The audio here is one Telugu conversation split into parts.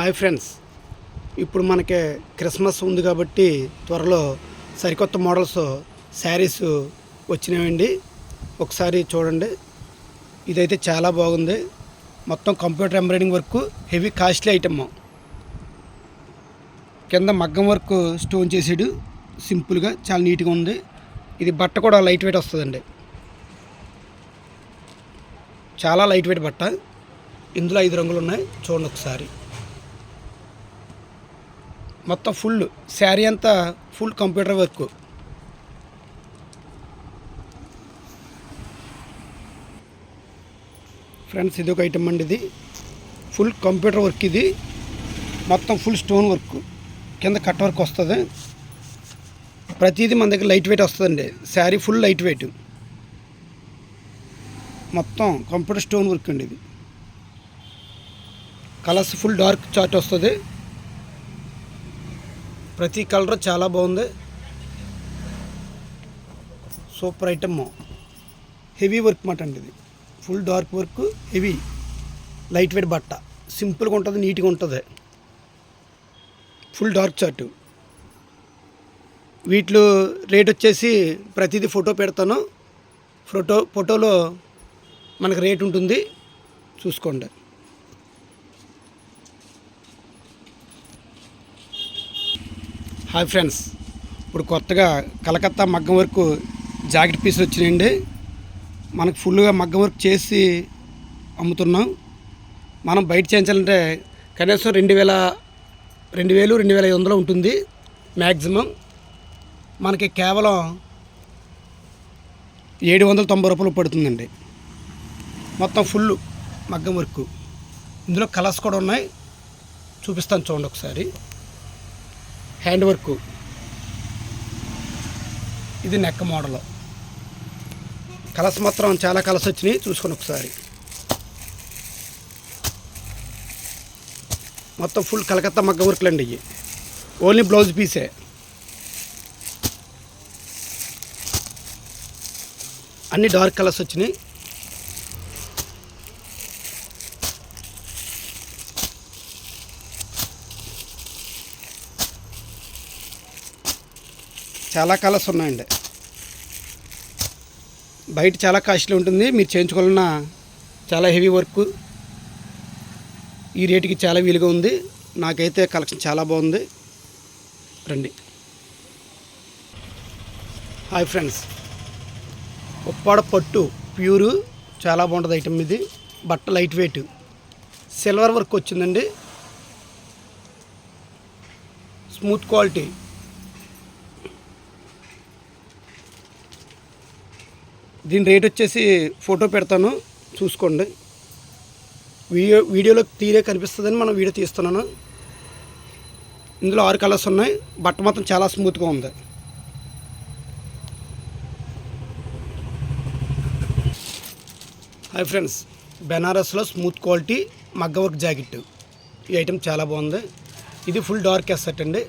Hi friends. ఇప్పుడు మనకి క్రిస్మస్ ఉంది కాబట్టి త్వరలో సరికొత్త మోడల్స్ శారీస్ వచ్చినాయండి. ఒకసారి చూడండి. ఇదైతే చాలా బాగుంది. మొత్తం computer embroidering work heavy costly item. కింద మగ్గం వర్క్ స్టోన్ చేసాడు. సింపుల్గా చాలా నీట్గా ఉంది. ఇది బట్ట కూడా లైట్ వెయిట్ వస్తుందండి. చాలా లైట్ వెయిట్ బట్ట. ఇందులో ఐదు రంగులు ఉన్నాయి. చూడండి ఒకసారి. మొత్తం ఫుల్ శారీ అంతా ఫుల్ కంప్యూటర్ వర్క్. ఫ్రెండ్స్ ఇది ఒక ఐటమ్ అండి ఇది. ఫుల్ కంప్యూటర్ వర్క్ ఇది. మొత్తం ఫుల్ స్టోన్ వర్క్. కింద కట్ వర్క్ వస్తుంది. ప్రతిదీ మన దగ్గర లైట్ వెయిట్ వస్తుందండి. Sari full light weight. మొత్తం కంప్యూటర్ స్టోన్ వర్క్ అండి ఇది. కలర్స్ ఫుల్ డార్క్ చార్ట్ వస్తుంది. ప్రతి కలర్ చాలా బాగుంది. Super item. హెవీ వర్క్ మాట అండి ఇది. Full dark work heavy. Light weight బట్ట. సింపుల్గా ఉంటుంది నీట్గా ఉంటుంది. ఫుల్ డార్క్ చార్ట్ వీటిలో రేట్ వచ్చేసి ప్రతిదీ ఫోటో పెడతాను. ఫోటో ఫోటోలో మనకు రేట్ ఉంటుంది. చూసుకోండి. Hi friends. ఇప్పుడు కొత్తగా కలకత్తా మగ్గం వర్క్ జాకెట్ పీసులు వచ్చినాయండి. మనకు ఫుల్గా మగ్గం వర్క్ చేసి అమ్ముతున్నాం. మనం బయట చేయించాలంటే కనీసం రెండు వేల రెండు వేలు రెండు వేల ఐదు వందలు ఉంటుంది మ్యాక్సిమం మనకి కేవలం ఏడు వందల తొంభై రూపాయలు పడుతుందండి. మొత్తం ఫుల్ మగ్గం వర్క్. ఇందులో కలర్స్ కూడా ఉన్నాయి. చూపిస్తాను చూడండి ఒకసారి. హ్యాండ్ వర్క్ ఇది నెక్క మోడల్. కలర్స్ మాత్రం చాలా కలర్స్ వచ్చినాయి చూసుకోండి ఒకసారి. మొత్తం ఫుల్ కలకత్తా మగ్గ వర్క్లు అండి ఇవి. ఓన్లీ బ్లౌజ్ పీసే. అన్ని డార్క్ కలర్స్ వచ్చినాయి. చాలా కలర్స్ ఉన్నాయండి. బయట చాలా కాస్ట్లీ ఉంటుంది. మీరు చేయించుకోవాలన్న చాలా హెవీ వర్క్. ఈ రేటుకి చాలా వీలుగా ఉంది. నాకైతే కలెక్షన్ చాలా బాగుంది. రండి. Hi friends. ఉప్పాడ పట్టు ప్యూరు. చాలా బాగుంటుంది ఐటమ్ ఇది. బట్ట లైట్ వెయిట్. సిల్వర్ వర్క్ వచ్చిందండి. Smooth quality. దీని రేట్ వచ్చేసి ఫోటో పెడతాను. చూసుకోండి. వీడియో వీడియోలో తీరే కనిపిస్తుందని మనం వీడియో తీస్తున్నాను. ఇందులో ఆరు కలర్స్ ఉన్నాయి. బట్ట మాత్రం చాలా స్మూత్గా ఉంది. హాయ్ ఫ్రెండ్స్ బెనారస్లో స్మూత్ క్వాలిటీ మగ్గ వర్క్ జాకెట్ ఈ ఐటెం చాలా బాగుంది. ఇది ఫుల్ డార్క్ ఎస్సెట్ అండి.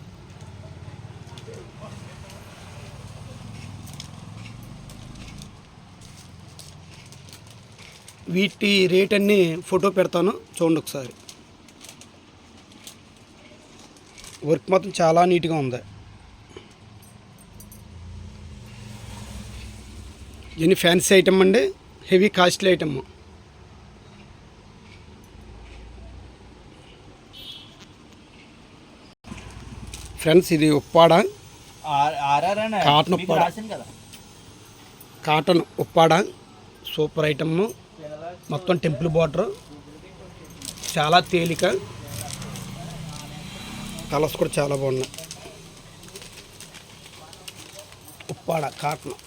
వీటి రేట్ అన్ని ఫోటో పెడతాను. చూడండి ఒకసారి. వర్క్ మాత్రం చాలా నీట్గా ఉంది. ఇవన్నీ ఫ్యాన్సీ ఐటమ్ అండి? హెవీ కాస్ట్లీ ఐటమ్ ఫ్రెండ్స్ ఇది Uppada. Cotton Uppada. Cotton Uppada. Super item మొత్తం టెంపుల్ బార్డర్ చాలా తేలిక. కలర్స్ కూడా చాలా బాగున్నాయి. ఉప్పాడ కాటన్.